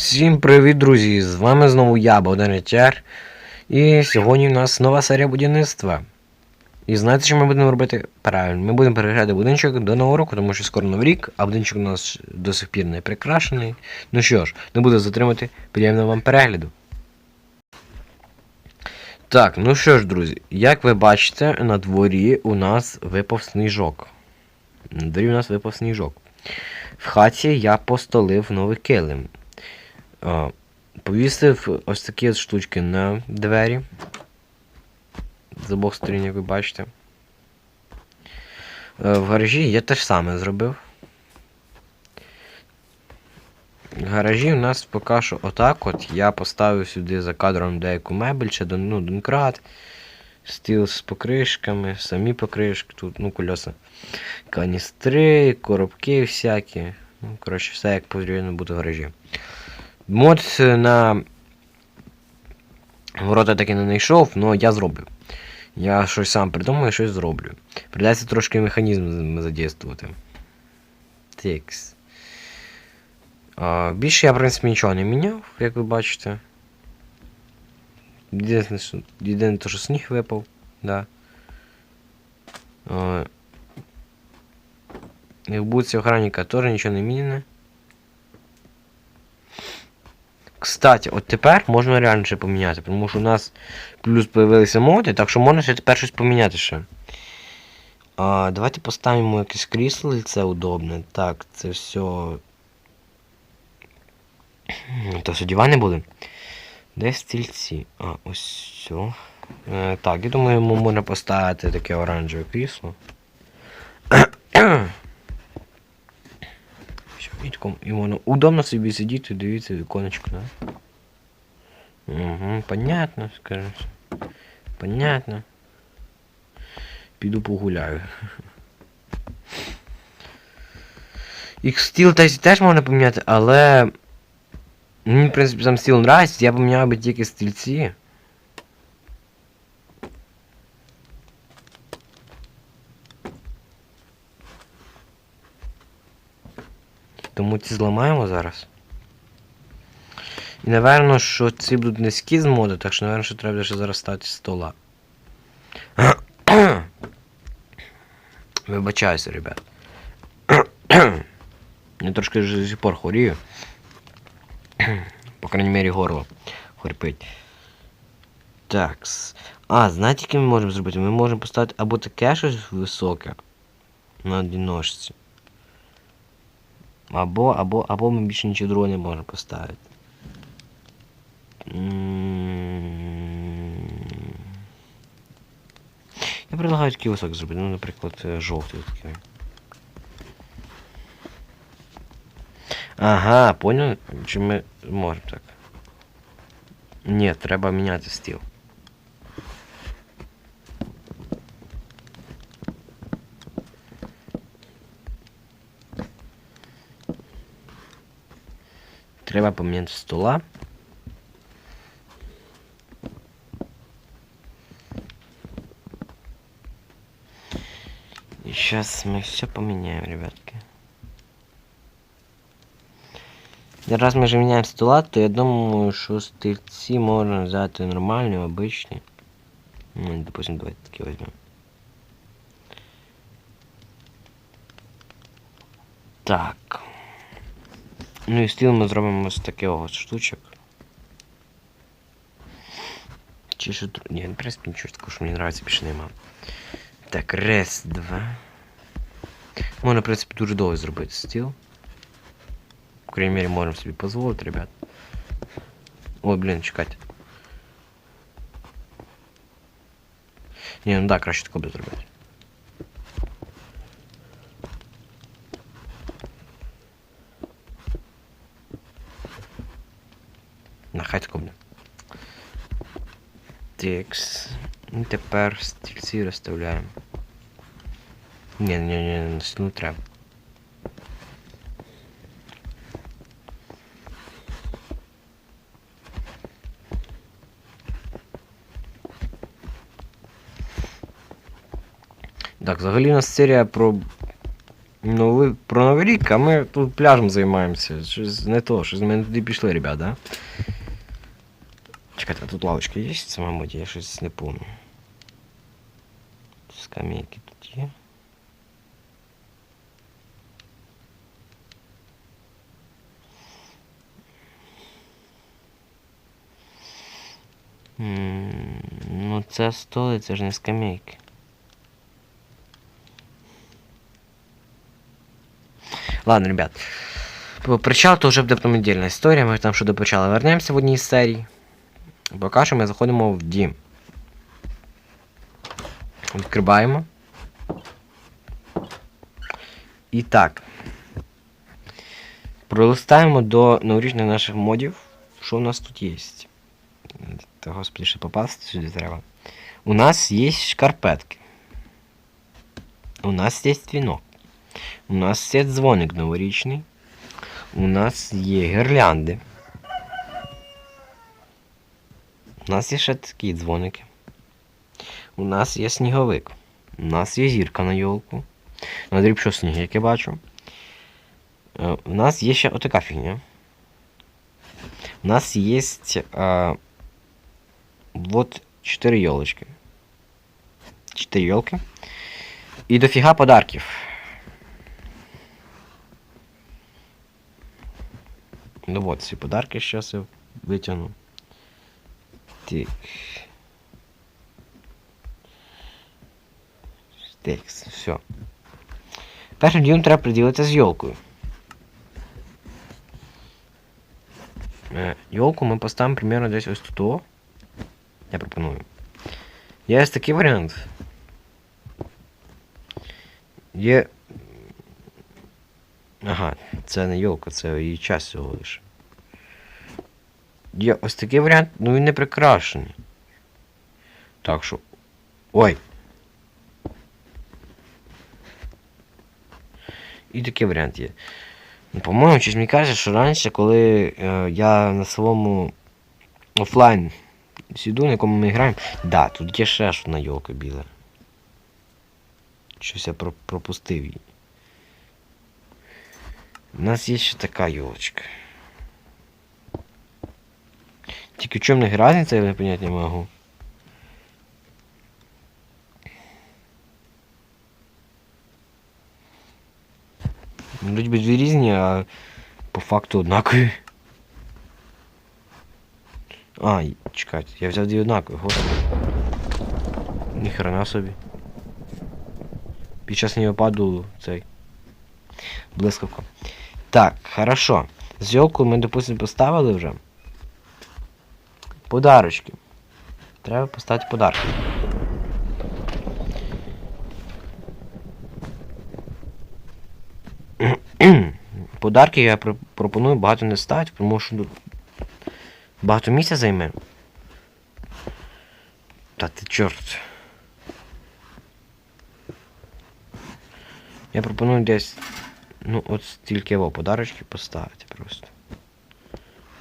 Всім привіт, друзі! З вами знову я, Богдан Ретяр. І сьогодні у нас нова серія будівництва. І знаєте, що ми будемо робити? Правильно, ми будемо переглядати будиночок до нового року, тому що скоро новий рік, а будиночок у нас до сих пір не прикрашений. Ну що ж, не буду затримати, приємного вам перегляду. Так, ну що ж, друзі, як ви бачите, на дворі у нас випав сніжок. На дворі у нас випав сніжок. В хаті я постелив новий килим. Повісив ось такі штучки на двері. З обох сторін, як ви бачите. Е, В гаражі я теж саме зробив. В гаражі у нас поки що отак от. Я поставив сюди за кадром деяку мебель, дон- ну, донкрат, стіл з покришками, самі покришки, тут, ну, кольоса. Каністри, коробки всякі. Ну, коротше, все як потрібно буде в гаражі. Мод е, на ворота таки не знайшов, але я зробив. Я щось сам придумаю, щось зроблю. Придеться трошки механізм з- задействувати. Текс. А, більше я, в принципі, нічого не міняв, як ви бачите. Єдине, що, єдине то, що сніг випав, да. А, і в буці охранника теж нічого не міняне. Кстати, от тепер можна реально ще поміняти, тому що у нас плюс появилися моди, так що можна ще тепер щось поміняти ще. А, давайте поставимо якесь крісло, це удобне. Так, це все. То все дивани були. Де стільці? А, ось все. Е, так, я думаю, можна поставити таке оранжеве крісло. Все, і воно удобно собі сидіти, дивіться віконечко, да? Угу, понятно, скажем. Понятно. Піду погуляю. Їх стіл теж, можна поміняти, але. Мені, в принципі, сам стіл нравиться, я поміняв би тільки стільці. Тому ці зламаємо зараз. І напевно, що ці будуть низькі з моди, так що, напевно, що треба ще зараз стати з стола. Вибачаюся, ребят. Я трошки вже до сих пор хворію. По крайней мере, горло хрипить. Так. А, знаєте, яке ми можемо зробити? Ми можемо поставити або таке щось високе на одній ножці. Або, або, або ми більше нічого другого не можемо поставити. Я предлагаю такий висок зробити, ну, наприклад, е, жовтий такий. Ага, понял? Чи ми можемо так? Ні, треба міняти стіл. Треба поміняти стола. И сейчас мы все поменяем, ребятки. И Раз мы же меняем стола, то я думаю, что стільці можно взяти нормальні, обичні. Ну, допустим, давайте такі возьмем. Так. Ну і стіл ми зробимо з такого от штучок. Чи що дру- Ні, в принципі нічого такого, що мені нравиться, більше нема. Так, раз, два. Можна, в принципі, дуже довго зробити стіл. По крайней мере, можем себе позволить, ребят. Ой, блин, чекайте. Не, ну да, краще тако буде зробити. Текс. І тепер стільці розставляємо. Ні, ні, ні, не треба. Так, взагалі у нас серія про Ну ви про Новий рік, а ми тут пляжем займаємося. Щось не то, щось ми туди пішли, ребят, да? Чекайте, а тут лавочка є? Це, мабуть, я щось не помню. Скамейки тут є. М, Ну це столи, це ж не скамейки. Ладно, ребят. По причал то вже буде потім віддільна історія, ми там що до причала вернемося в одній з серій. Поки що ми заходимо в дім. Відкриваємо. І так. Пролистаємо до новорічних наших модів. Що у нас тут є? Та господи, ще попасти сюди треба. У нас є шкарпетки. У нас є вінок. У нас є дзвоник новорічний. У нас є гірлянди. У нас є ще такі дзвоники. У нас є сніговик. У нас є зірка на йолку. На дріб що сніг, як я бачу. Е, У нас є ще отака фігня. У нас є а, вот 4 елочки. 4 елки. І дофіга подарків. Ну вот, ці подарки зараз я витягну. Так. Текст, все. Першим ділом треба приділитися з йолкою. Е, Йолку ми поставимо примерно десь ось тут. Я пропоную. Є ось такий варіант. Є. Ага, це не йолка, це її час всього лише. Є ось такий варіант, ну він не прикрашений. Так що. Ой! І такий варіант є. Ну, по-моєму, щось мені каже, що раніше, коли е, я на своєму офлайн сіду, на якому ми граємо. Да, тут є ще ж одна йолка біла. Щось я про- пропустив її. У нас є ще така йолочка. Тільки в чому не різниця, я не понять не можу. Вроді би дві різні, а по факту однакові. А, чекайте, я взяв дві однакові, господи. Ніхрена собі. Під час снігопаду цей. Блискавка. Так, хорошо. Зйолку ми, допустим, поставили вже. Подарочки. Треба поставити подарки. Подарки я пропоную багато не ставити, тому що ну, багато місця займе. Та ти чорт. Я пропоную десь. Ну, от стільки його подарочки поставити просто.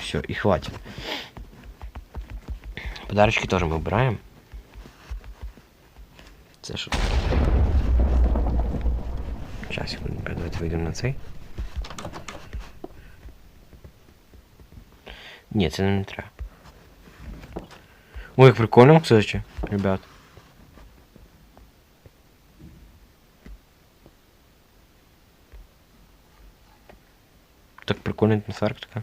Все, і хватить. Подарочки теж ми вбираємо. Це що? таке? Секунду, давайте вийдемо на цей. Ні, це не треба. Ой, як прикольно, кстати, ребят. Так прикольна атмосфера така.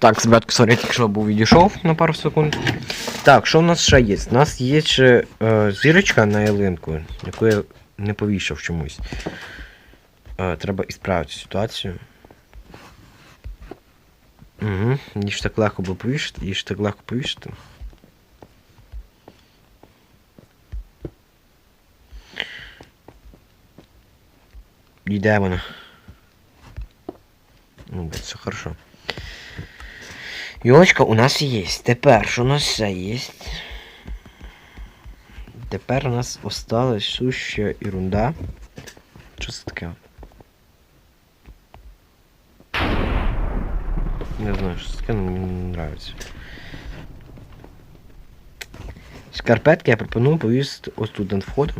Так, ребятки, сорі, тільки що був відійшов на пару секунд. Так, що в нас ще є? У нас є ще е, зірочка на ялинку, яку я не повішав чомусь. Е, треба ісправити ситуацію. Угу. Її ж так легко було повішати, її ж так легко повішати. Йде вона. Ну, все хорошо. Йолочка у нас є. Тепер що у нас все є? Тепер у нас осталась суща ерунда. Що це таке? Не знаю, що це таке, але мені не нравится. Шкарпетки я пропоную повісити ось тут над входом.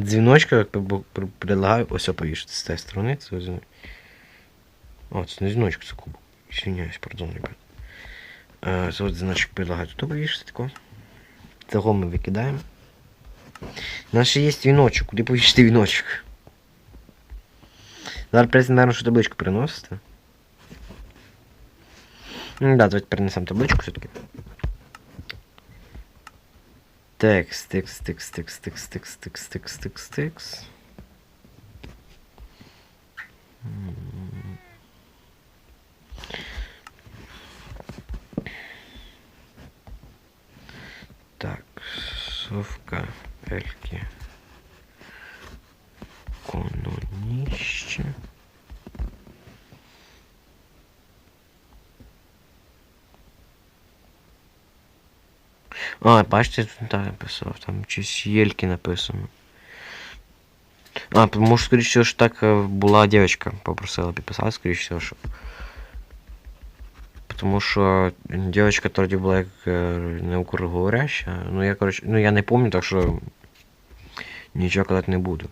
Дзвіночка, як пр- пр- предлагаю, ось повішати з цієї сторони. Це ось... О, це не дзвіночок, це кубок. Извиняюсь, пардон, ребят. Е, от дзвіночок предлагаю тут повішати тако. Цього ми викидаємо. У нас ще є віночок. Куди повішати віночок? Зараз прийдеться, наверное, що табличку переносити. Ну да, давайте перенесемо табличку все-таки. Sticks, sticks, sticks, sticks, sticks, sticks, sticks, sticks, sticks. А, бачите, тут так написав, там щось Єльки написано. А, може, скоріше всього, що так е, була дівчинка, попросила підписати, скоріше всього, що. Тому що дівчинка тоді була як е, не укроговоряща. Ну я коротше, ну я не пам'ятаю, так що нічого казати не буду.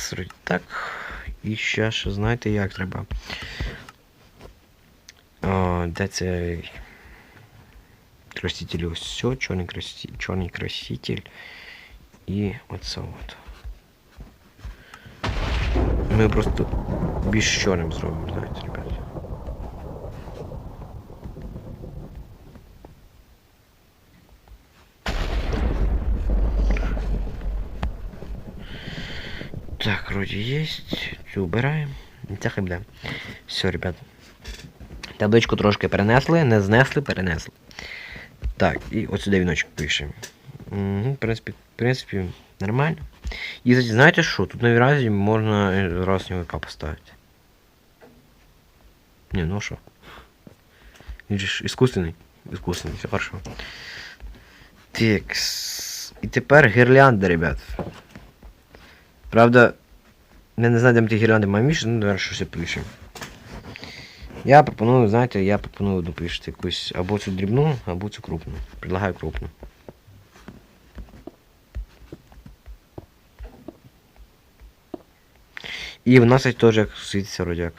Так, срать так. І ще ж знаєте як треба. О, де це краситель ось все, чорний, краситель, чорний краситель. І оце от. Ми просто більш чорним зробимо, знаєте, ребят. Так, вроде есть. Цю убираємо. Це буде. Все, ребят. Табличку трошки перенесли, не знесли, перенесли. Так, і от сюди віночок пишемо. Угу, в принципі, в принципі, нормально. І знаєте що? Тут на виразі можна е, раз сніговика поставити. Не, ну що? Він ж іскусственний. Іскусственний, все хорошо. Текс. І тепер гірлянда, ребят. Правда, я не знаю, де ми ті гірлянди маємо між, ну, давай щось пишемо. Я пропоную, знаєте, я пропоную допишити якусь або цю дрібну, або цю крупну. Предлагаю крупну. І в нас теж як світиться родяк.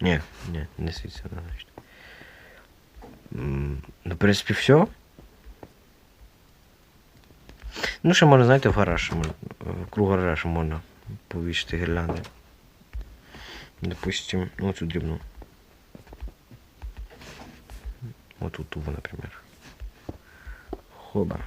Ні, ні, не світиться, значить. Ну, в принципі, все. Ну, ще можна, знаєте, в гараж, в круг гаража можна повісити гірлянди. Допустим, ну цю дрібну. Вот тут тубу, например. Хоба.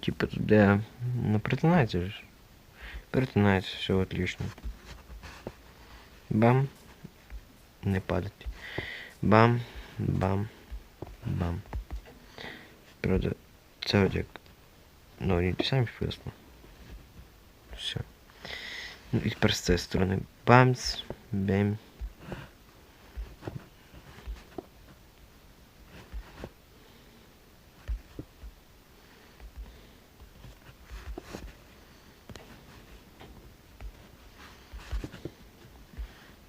типа туда, ну, протинается же. Протинается, все отлично. Бам. Не падать. Бам, бам, бам. Правда, це от як. Ну, вони самі вписно. Все. Ну і тепер з цієї сторони. Бамц, бем.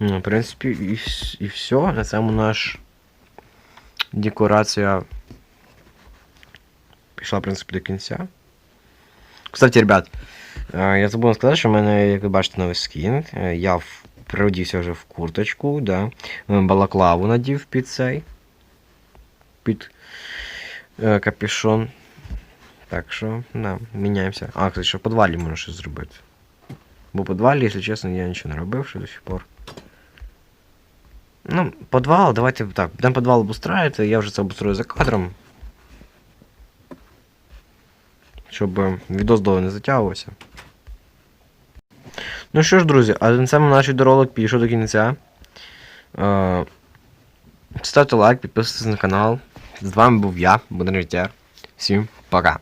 Ну, в принципі, і, і все. На цьому наш декорація пішла, в принципі, до кінця. Кстати, ребят, я забув сказати, що в мене, як ви бачите, новий скін. Я переодівся вже в курточку, да. Е, Балаклаву надів під цей. Під е, капюшон. Так що, да, міняємося. А, кстати, що в підвалі можна щось зробити. Бо в підвалі, якщо чесно, я нічого не робив ще до сих пор. Ну, подвал, давайте так, будемо подвал обустраивати, я вже це обустрою за кадром. Щоб відос довго не затягувався. Ну що ж, друзі, а на цьому наш відеоролик підійшов до кінця. Е, ставте лайк, підписуйтесь на канал. З вами був я, Бондар Всім пока.